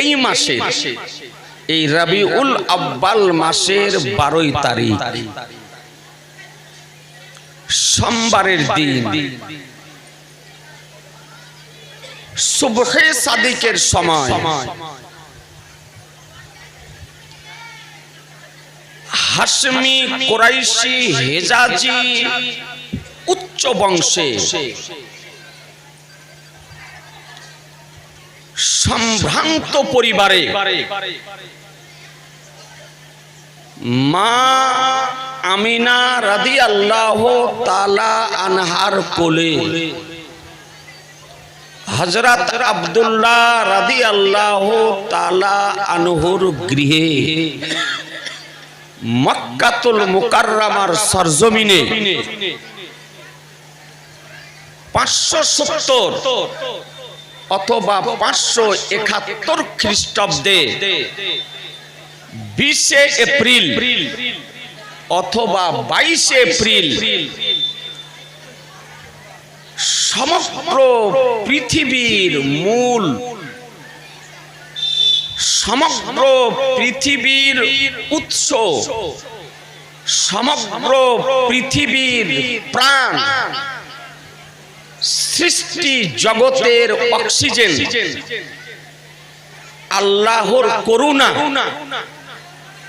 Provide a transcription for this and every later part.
এই মাসে, এই রবিউল আব্বাল মাসের বারোই তারিখ, সোমবারের দিন, সুবহে সাদিকের সময় কোরাইশি হেজাজি উচ্চ বংশে সম্ভ্রান্ত পরিবারে মা আমিনা রাদি আল্লাহ তালা আনহার কোলে হজরত আবদুল্লাহ রাদি আল্লাহ তালা আনহুর গৃহে মক্কাতুল মুকাররামার সরজমিনে পাঁচশো সত্তর অথবা পাঁচশো একাত্তর খ্রিস্টাব্দে বিশে এপ্রিল অথবা বাইশে এপ্রিল সমগ্র পৃথিবীর মূল সমগ্র পৃথিবীর উৎস সমগ্র পৃথিবীর প্রাণ সৃষ্টি জগতের অক্সিজেন। আল্লাহর করুণা।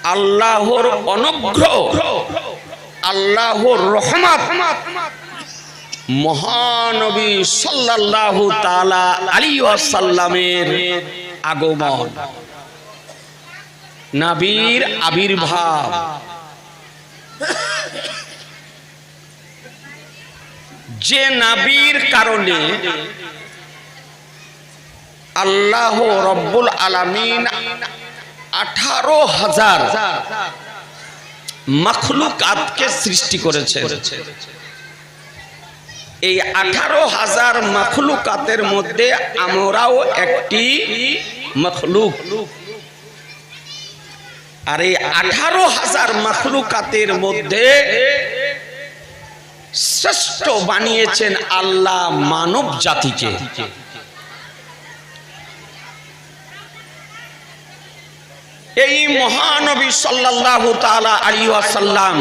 আল্লাহর অনুগ্রহ। আল্লাহর রহমত। মহানবী সাল্লাল্লাহু তাআলা আলাইহি ওয়াসাল্লামের আগমন। নবীর আবির্ভাব। যে নাবির কারণে আল্লাহ রব্বুল আলামিন আঠারো হাজার মখলুকাতকে সৃষ্টি করেছে এই আঠারো হাজার মখলুকাতের মধ্যে আমরাও একটি মখলুক। আর এই আঠারো হাজার মখলুকাতের মধ্যে শ্রেষ্ঠ বানিয়েছেন আল্লাহ মানব জাতিকে। এই মহানবী সাল্লাল্লাহু তাআলা আলাইহি ওয়াসাল্লাম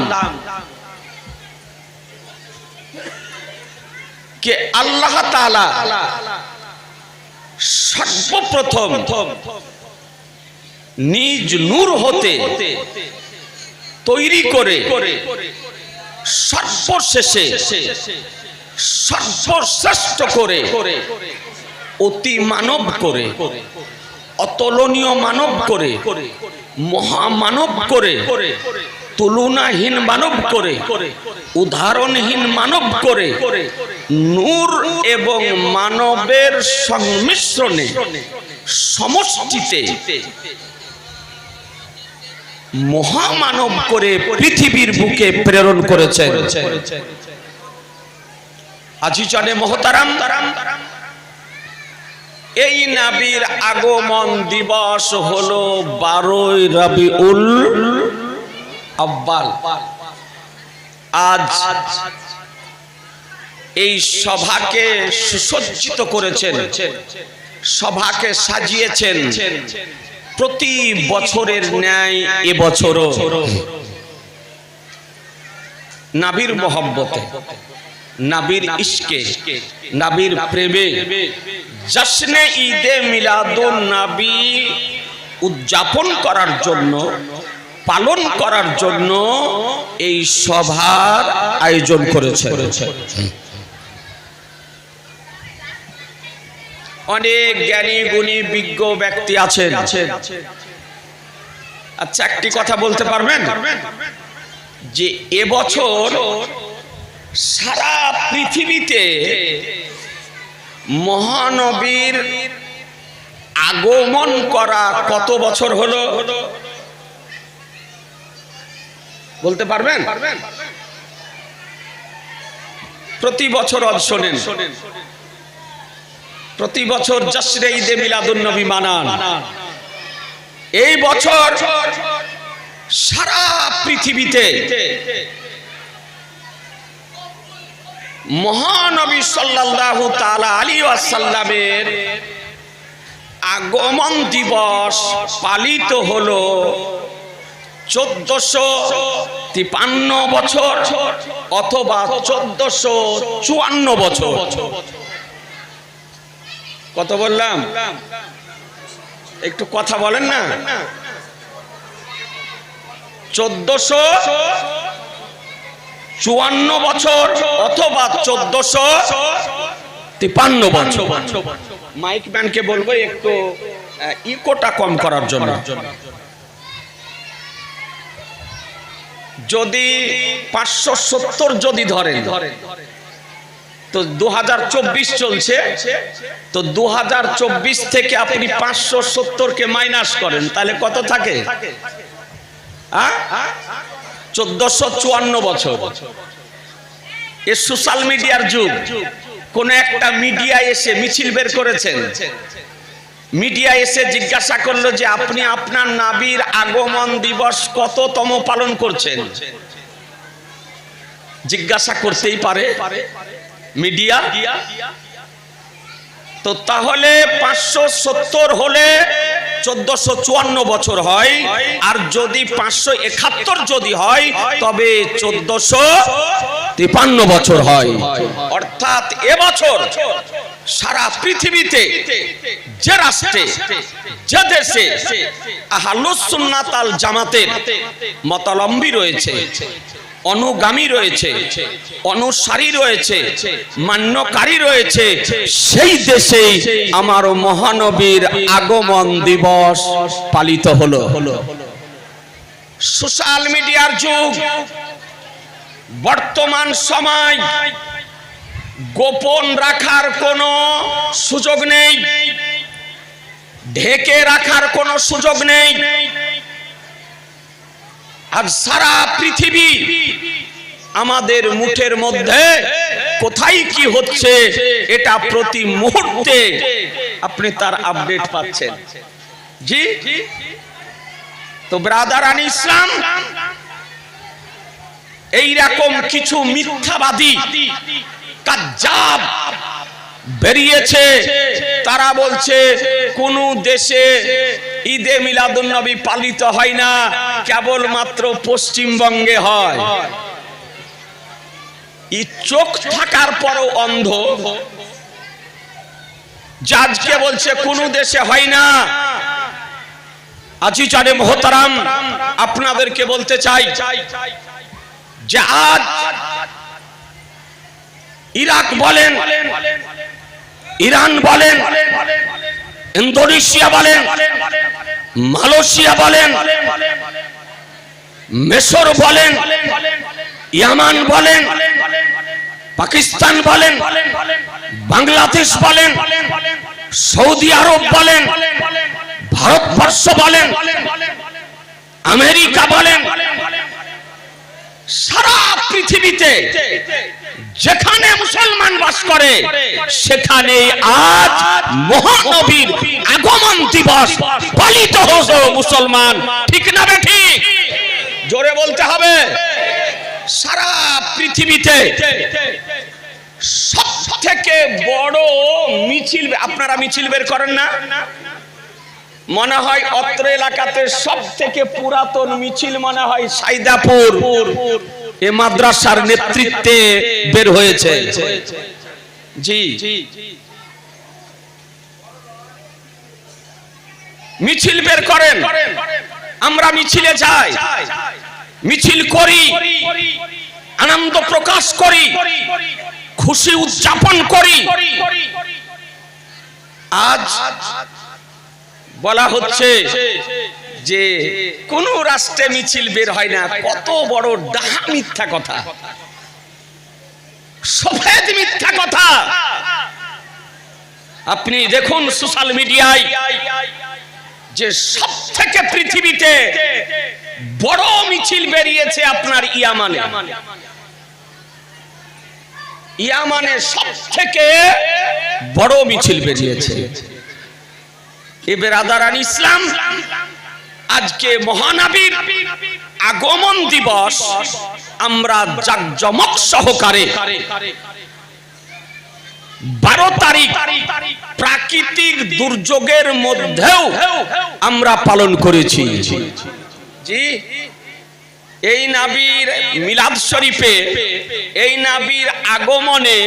কে আল্লাহ তাআলা সর্বপ্রথম নিজ নূর হতে তৈরি করে সর্বশেষে, সর্বশ্রেষ্ঠ করে, অতি মানব করে, অতুলনীয় মানব করে, মহামানব করে, তুলনাহীন মানব করে, উদাহরণহীন মানব করে, নূর এবং মানবের সংমিশ্রণে, সমষ্টিতে মহামানব করে পৃথিবীর বুকে প্রেরণ করেছেন। চলে মহতারাম, এই নাবির আগমন দিবস হলো বারোই রবি উল আব্বাল। আজ এই সভাকে সুসজ্জিত করেছেন, সভাকে সাজিয়েছেন প্রতি বছরের ন্যায় এবছরও নাবির মোহব্বতে নাবির ইশকে নাবির প্রেমে জশ্নে ঈদে মিলাদুন নাবি উদযাপন করার জন্য, পালন করার জন্য এই সভার আয়োজন করেছে অনেক জ্ঞানী, গুণী, বিজ্ঞ ব্যক্তি আছেন। আচ্ছা একটি কথা বলতে পারবেন? যে এবছর সারা পৃথিবীতে মহানবীর আগমন করা কত বছর হলো? বলতে পারবেন? প্রতি বছর অজ শোনেন। প্রতি বছর জশ্রে ঈদে মিলাদুন নবী মানান। এই বছর সারা পৃথিবীতে মহানবী সাল্লাল্লাহু তাআলা আলী ওয়াসাল্লামের আগমন দিবস পালিত হলো চোদ্দশো তিপান্ন বছর অথবা চোদ্দশো চুয়ান্ন বছর। কত বললাম? একটু কথা বলেন না। চোদ্দশো চুয়ান্ন বছর অথবা চোদ্দশো তিপান্ন বছর। মাইক ম্যানকে বলব একটু ইকোটা কম করার জন্য। যদি পাঁচশো সত্তর যদি ধরেন তো দু হাজার চব্বিশ চলছে। তো দুহাজার চব্বিশ থেকে আপনি পাঁচশো সত্তরকে মাইনাস করেন, তাহলে কত থাকে? চোদ্দশো চুয়ান্ন বছর। এ সোশ্যাল মিডিয়ার যুগ। কোন একটা মিডিয়া এসে মিছিল বের করেছেন। মিডিয়া এসে জিজ্ঞাসা করল যে, আপনি আপনার নাবির আগমন দিবস কততম পালন করছেন? জিজ্ঞাসা করতেই পারে। মিডিয়া, তো তাহলে পাঁচশো সত্তর হলে চোদ্দশো চুয়ান্ন বছর হয়। আর যদি পাঁচশো একাত্তর যদি হয়, তবে চোদ্দশো তিপান্ন বছর হয়। অর্থাৎ এবছর সারা পৃথিবীতে যে রাষ্ট্রে, যে দেশে আল জামাতের মতালম্বী রয়েছে। অনুগামী রয়েছে, অনুসারী রয়েছে, মান্যকারী রয়েছে। সেই দেশেই আমার মহানবীর আগমন দিবস পালিত হলো। সোশ্যাল মিডিয়ার যুগ, বর্তমান সময়, গোপন রাখার কোনো সুযোগ নেই, ঢেকে রাখার কোনো সুযোগ নেই আজ সারা পৃথিবী আমাদের মুঠের মধ্যে কোথায় কি হচ্ছে এটা প্রতি মুহূর্তে আপনি তার আপডেট পাচ্ছেন। জি? তো ব্রাদার আন ইসলাম, এই রকম কিছু মিথ্যাবাদী, কাজ্জাব বেরিয়েছে। তারা বলছে কোন দেশে ঈদে মিলাদুন নবী পালিত হয় না কেবলমাত্র পশ্চিমবঙ্গে হয়। ই চোখ থাকার পরও অন্ধ। জাজকে বলছে কোন দেশে হয় না। আজি চারে মহতারাম আপনাদেরকে বলতে চাই যে আজ ইরাক বলেন। ইরান বলেন, ইন্দোনেশিয়া বলেন, মালয়েশিয়া বলেন মেসর বলেন, ইয়ামান বলেন, পাকিস্তান বলেন, বাংলাদেশ বলেন, সৌদি আরব বলেন, ভারতবর্ষ বলেন, আমেরিকা বলেন, সারা পৃথিবীতে যেখানে মুসলমান বাস করে সেখানে আজ মহানবীর আগমন দিবস পালিত হতো মুসলমান। ঠিক না ঠিক? জোরে বলতে হবে। সারা পৃথিবীতে সব থেকে বড় মিছিল আপনারা মিছিল বের করেন না? মনে হয় অত্র এলাকাতে সব থেকে পুরাতন মিছিল মনে হয় সাইদাপুর। এ মাদ্রাসার নেতৃত্বে বের হয়েছে। জি। মিছিল বের করেন। আমরা মিছিলে যাই। মিছিল করি। আনন্দ প্রকাশ করি। খুশি উদযাপন করি। আজ বলা হচ্ছে যে কোন রাষ্ট্রে মিছিল বের হয় না, কত বড় ডাহা মিথ্যা কথা। সফেদ মিথ্যা কথা। আপনি দেখুন সোশ্যাল মিডিয়ায় যে সব থেকে পৃথিবীতে বড় মিছিল বেরিয়েছে আপনার ইয়ামানে। ইয়ামানে সব থেকে বড় মিছিল বেরিয়েছে। এ বেরাদারান ইসলাম আজকে মহানবীর আগমন দিবস আমরা জাকজমক সহকারে বারো তারিখ প্রাকৃতিক দুর্যোগের মধ্যেও আমরা পালন করেছি। এই নাবির মিলাদ শরীফে, এই নাবির আগমনে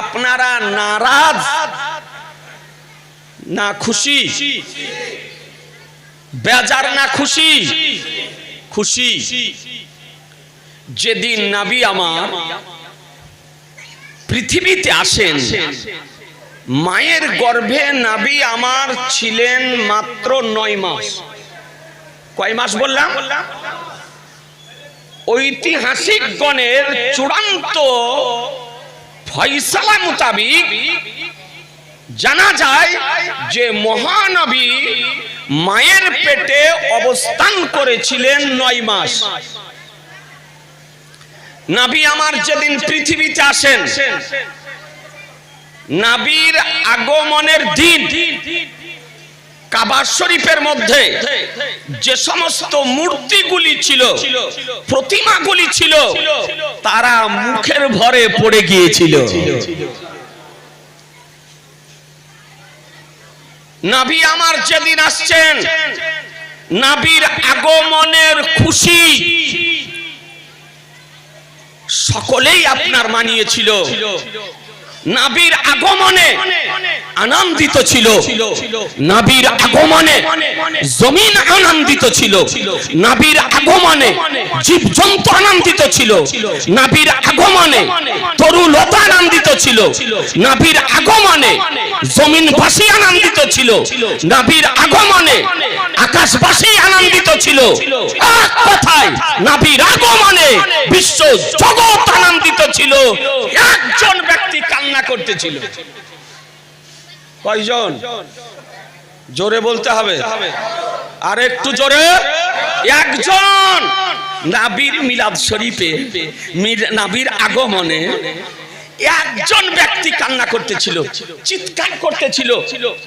আপনারা নারাজ, না খুশি? বেজার না খুশি? খুশি। যেদিন নাবি আমার পৃথিবীতে আসেন, মায়ের গর্ভে নাবি আমার ছিলেন মাত্র নয় মাস। কয় মাস বললাম? ঐতিহাসিক গণের চূড়ান্ত ফয়সালা মোতাবিক জানা যায় যে মহানবী মায়ের পেটে অবস্থান করেছিলেন নয় মাস। নাবি আমার যেদিন পৃথিবীতে আসেন, নাবির আগমনের দিন, কাবা শরীফের মধ্যে যে সমস্ত মূর্তিগুলি ছিল, প্রতিমাগুলি ছিল, তারা মুখের ভরে পড়ে গিয়েছিল। নাবি আমার যেদিন আসছেন নাবির আগমনের খুশি সকলেই আপনার মানিয়েছিল। নাবির আগমনে আনন্দিত ছিল। নাবির আগমনে জমিন আনন্দিত ছিল। নাবির আগমনে জীবজন্তু আনন্দিত ছিল। নাবির আগমনে আনন্দিত ছিল। নাবির আগমনে জমিনবাসী আনন্দিত ছিল। নাবির আগমনে আকাশবাসী ছিল। বিশ্ব জগৎ আনন্দিত ছিল। একজন ব্যক্তি কান্না করতেছিল। কয়জন? জোরে বলতে হবে। আর একটু জোরে। একজন। নাবির মিলাদ শরীফে নাবির আগমনে একজন ব্যক্তি কান্না করতেছিল, চিৎকার করতেছিল,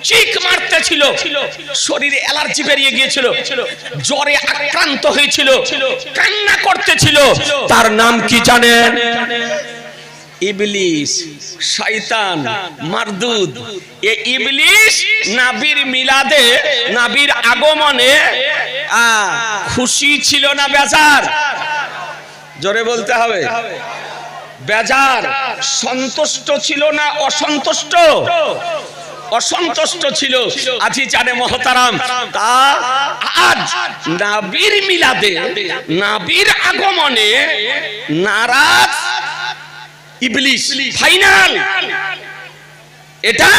চিক মারতেছিল, শরীরে অ্যালার্জি বেরিয়ে গিয়েছিল, জ্বরে আক্রান্ত হয়েছিল, কান্না করতেছিল। তার নাম কি জানেন? ইবলিস, শয়তান মারদুদ এ ইবলিস নাবির মিলাদে, নাবির আগমনে খুশি ছিল না বেজার? জোরে বলতে হবে। বেজার, সন্তুষ্ট ছিল না অসন্তুষ্ট? অসন্তুষ্ট ছিল। আজি জানে মহতারাম, তা আজ নাবির মিলাদে, নাবির আগমনে নারাজ ইবলিস, ফাইনাল। এটা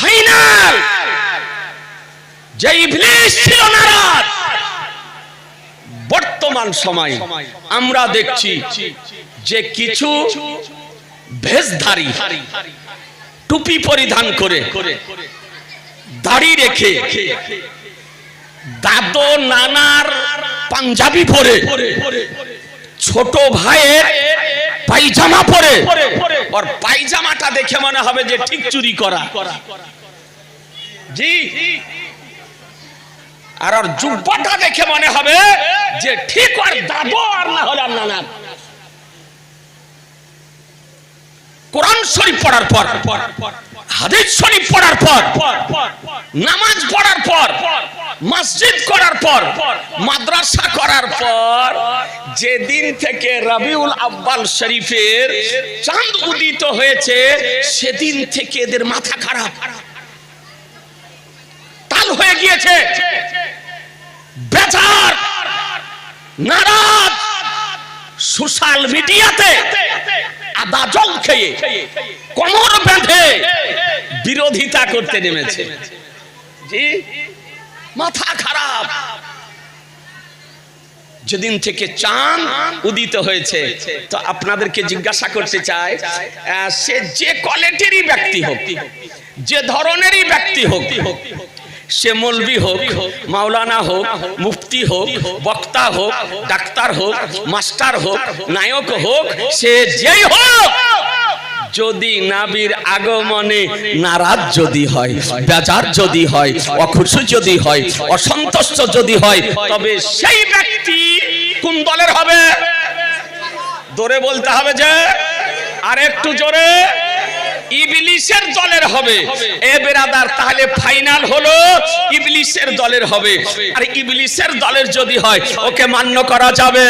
ফাইনাল। যে ইবলিস ছিল নারাজ, বর্তমান সময় আমরা দেখছি যে কিছু ভেষধারী টুপি পরিধান করে, দাড়ি রেখে দাদো নানার পাঞ্জাবি পরে, ছোট ভাইয়ের পায়জামা পরে। ওর পায়জামাটা দেখে মনে হবে যে ঠিক চুরি করা। জি। আর ওর জুব্বাটা দেখে মনে হবে যে ঠিক ওর দাদু আর না হলে আর নানার কোরআন শরীফ পড়ার পর, হাদিস শরীফ পড়ার পর, নামাজ পড়ার পর, মসজিদ করার পর, মাদ্রাসা করার পর, যেদিন থেকে রবিউল আব্বাল শরীফের চাঁদ উদিত হয়েছে, সেদিন থেকে এদের মাথা খারাপ। তাল হয়ে গিয়েছে। বেচার নারাজ, সোশ্যাল মিডিয়াতে আদা জল খেয়ে কোমর বেঁধে বিরোধিতা করতে নেমেছে। জি? মাথা খারাপ। যেদিন থেকে চাঁদ উদিত হয়েছে তো আপনাদেরকে জিজ্ঞাসা করতে আহ, সে যে কোয়ালিটিরই ব্যক্তি হোক যে ধরনেরই ব্যক্তি হোক সে মলবি হোক, মাওলানা হোক, মুফতি হোক, বক্তা হোক, ডাক্তার হোক, মাস্টার হোক, নায়ক হোক, সে যেই হোক, যদি নাবির আগমনে নারাজ যদি হয়, বেজার যদি হয় অখুশি যদি হয়, অসন্তুষ্ট যদি হয়, তবে সেই ব্যক্তি কোন দলের হবে? জোরে বলতে হবে যে আর একটু জোরে। ইবলিসের দলের হবে। এ বেরাদার তাহলে ফাইনাল হলো ইবলিসের দলের হবে। আর ইবলিসের দলের যদি হয় ওকে মান্য করা যাবে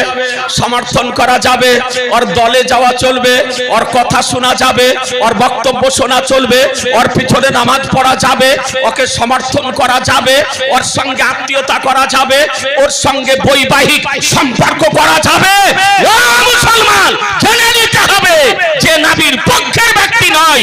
সমর্থন করা যাবে ওর দলে যাওয়া চলবে ওর কথা শোনা যাবে ওর বক্তব্য শোনা চলবে ওর পিছনে নামাজ পড়া যাবে ওকে সমর্থন করা যাবে ওর সঙ্গে আত্মীয়তা করা যাবে ওর সঙ্গে বৈবাহিক সম্পর্ক করা যাবে। ও মুসলমান জেনে নিতে হবে যে নাবির পক্ষের ব্যক্তি নয়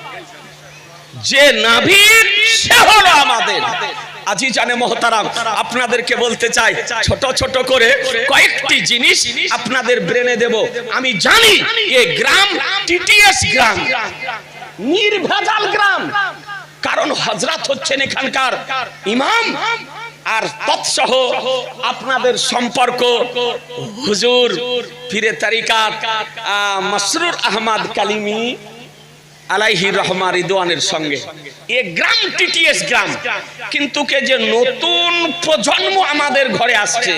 যে নাবির সে হলো আমাদের। আজি জানে মহতারাম, আপনাদেরকে বলতে চাই, ছোট ছোট করে কয়েকটি জিনিস আপনাদের ব্রেনে দেব। আমি জানি এ গ্রাম টিটিএস গ্রাম, নির্ভেজাল গ্রাম। কারণ হজরত হচ্ছেন এখানকার ইমাম, আর তৎসহ আপনাদের সম্পর্ক। হুজুর ফিরে তারিকাত মসরুর আহমদ কালিমি আলাইহি রহমা রিদওয়ানের সঙ্গে। এ গ্রাম টিটিএস গ্রাম। কিন্তু কে যে নতুন প্রজন্ম আমাদের ঘরে আসছে,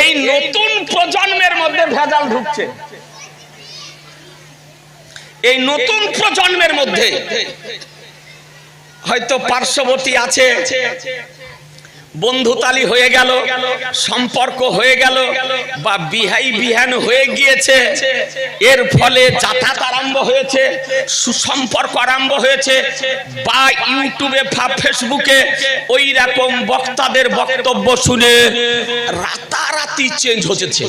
এই নতুন প্রজন্মের মধ্যে ভেজাল ঢুকছে। এই নতুন প্রজন্মের মধ্যে হয়তো পার্শ্ববর্তী আছে বন্ধুতালি হয়ে গেল, সম্পর্ক হয়ে গেল, বা বিহাই বিহান হয়ে গিয়েছে। এর ফলে যাতায়াত আরম্ভ হয়েছে, সুসম্পর্ক আরম্ভ হয়েছে। বা ইউটিউবে ফেসবুকে ওই রকম বক্তাদের বক্তব্য শুনে রাতারাতি চেঞ্জ হচ্ছে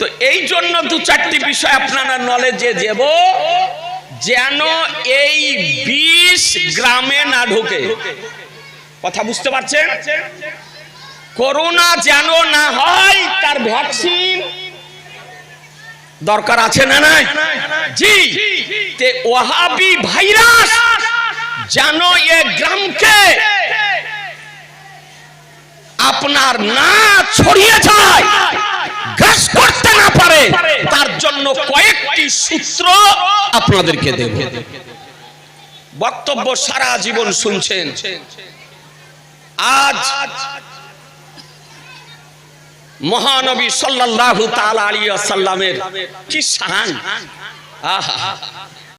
তো এই জন্য দু চারটি বিষয় আপনারা নলেজে দেব। যেন এই বিষ গ্রামে না ঢোকে। কথা বুঝতে পারছেন? করোনা যেন না হয় তার ভ্যাকসিন। দরকার আছে না নাই? জি। তে ওয়াহাবি ভাইরাস যেন এ গ্রামকে আপনার না ছড়িয়ে যায়। গ্রাস করতে না পারে। তার জন্য কয়েকটি সূত্র আপনাদেরকে দেব। বক্তব্য সারা জীবন শুনছেন। আজ মহানবী সাল্লাল্লাহু তাআলা আলাইহি ওয়াসাল্লামের কি শান? আহা।